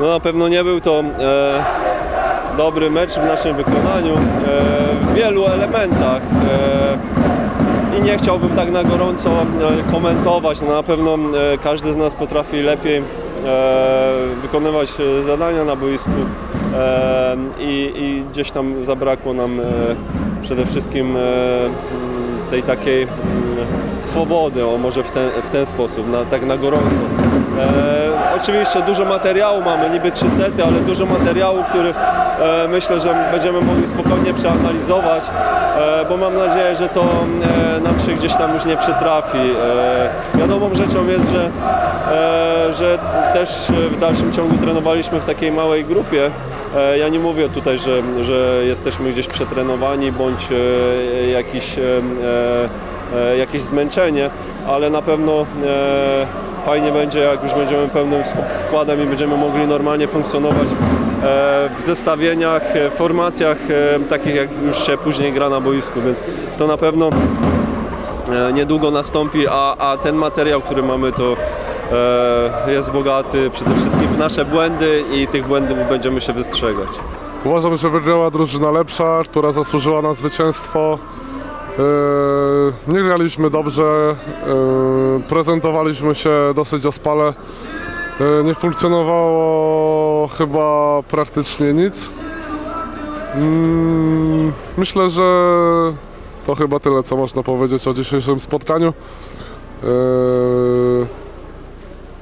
No na pewno nie był to e, dobry mecz w naszym wykonaniu e, w wielu elementach. E, I nie chciałbym tak na gorąco e, komentować. No, na pewno e, każdy z nas potrafi lepiej e, wykonywać e, zadania na boisku e, i, i gdzieś tam zabrakło nam e, przede wszystkim e, tej takiej mm, swobody, o może w ten, w ten sposób, na, tak na gorąco. E, oczywiście dużo materiału mamy, niby trzy sety, ale dużo materiału, który e, myślę, że będziemy mogli spokojnie przeanalizować, e, bo mam nadzieję, że to e, nam się gdzieś tam już nie przytrafi. E, wiadomą rzeczą jest, że, e, że też w dalszym ciągu trenowaliśmy w takiej małej grupie. E, Ja nie mówię tutaj, że, że jesteśmy gdzieś przetrenowani bądź e, jakiś, e, e, jakieś zmęczenie, ale na pewno e, fajnie będzie, jak już będziemy pełnym sk- składem i będziemy mogli normalnie funkcjonować e, w zestawieniach, e, formacjach e, takich jak już się później gra na boisku, więc to na pewno e, niedługo nastąpi, a, a ten materiał, który mamy, to e, jest bogaty przede wszystkim w nasze błędy i tych błędów będziemy się wystrzegać. Uważam, że wygrała drużyna lepsza, która zasłużyła na zwycięstwo. Yy, Nie graliśmy dobrze, yy, prezentowaliśmy się dosyć ospale. Yy, Nie funkcjonowało chyba praktycznie nic. Mm, Myślę, że to chyba tyle, co można powiedzieć o dzisiejszym spotkaniu.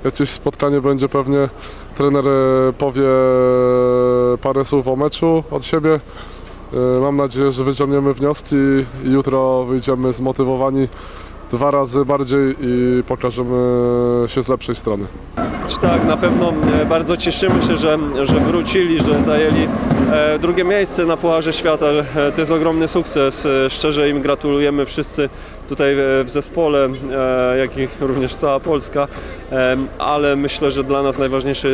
Jakieś spotkanie będzie pewnie, trener powie parę słów o meczu od siebie. E, Mam nadzieję, że wyciągniemy wnioski i jutro wyjdziemy zmotywowani dwa razy bardziej i pokażemy się z lepszej strony. Tak, na pewno bardzo cieszymy się, że, że wrócili, że zajęli e, drugie miejsce na Pucharze Świata. E, To jest ogromny sukces. E, Szczerze im gratulujemy wszyscy tutaj w zespole, jak i również cała Polska. Ale myślę, że dla nas najważniejsze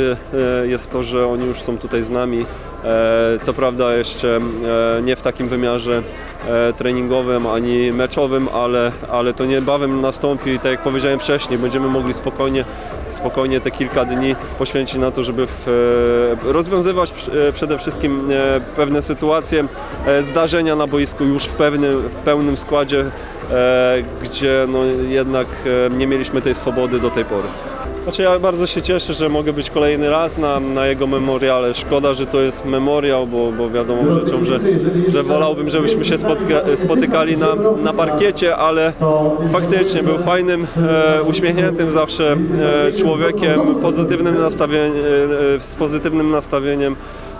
jest to, że oni już są tutaj z nami. Co prawda jeszcze nie w takim wymiarze treningowym ani meczowym, ale, ale to niebawem nastąpi. Tak jak powiedziałem wcześniej, będziemy mogli spokojnie spokojnie te kilka dni poświęcić na to, żeby w, e, rozwiązywać e, przede wszystkim e, pewne sytuacje, e, zdarzenia na boisku już w, pewnym, w pełnym składzie, e, gdzie no jednak e, nie mieliśmy tej swobody do tej pory. Znaczy ja bardzo się cieszę, że mogę być kolejny raz na, na jego memoriale. Szkoda, że to jest memoriał, bo, bo wiadomo rzeczą, że, że wolałbym, żebyśmy się spotyka, spotykali na, na parkiecie, ale faktycznie był fajnym, e, uśmiechniętym zawsze e, człowiekiem, pozytywnym nastawieniem, e, z pozytywnym nastawieniem.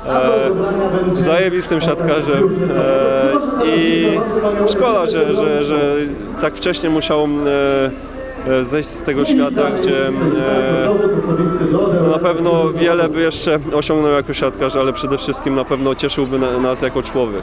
E, zajebistym siatkarzem e, i szkoda, że, że, że tak wcześnie musiał e, E, zejść z tego świata, gdzie e, na pewno wiele by jeszcze osiągnął jako siatkarz, ale przede wszystkim na pewno cieszyłby nas jako człowiek.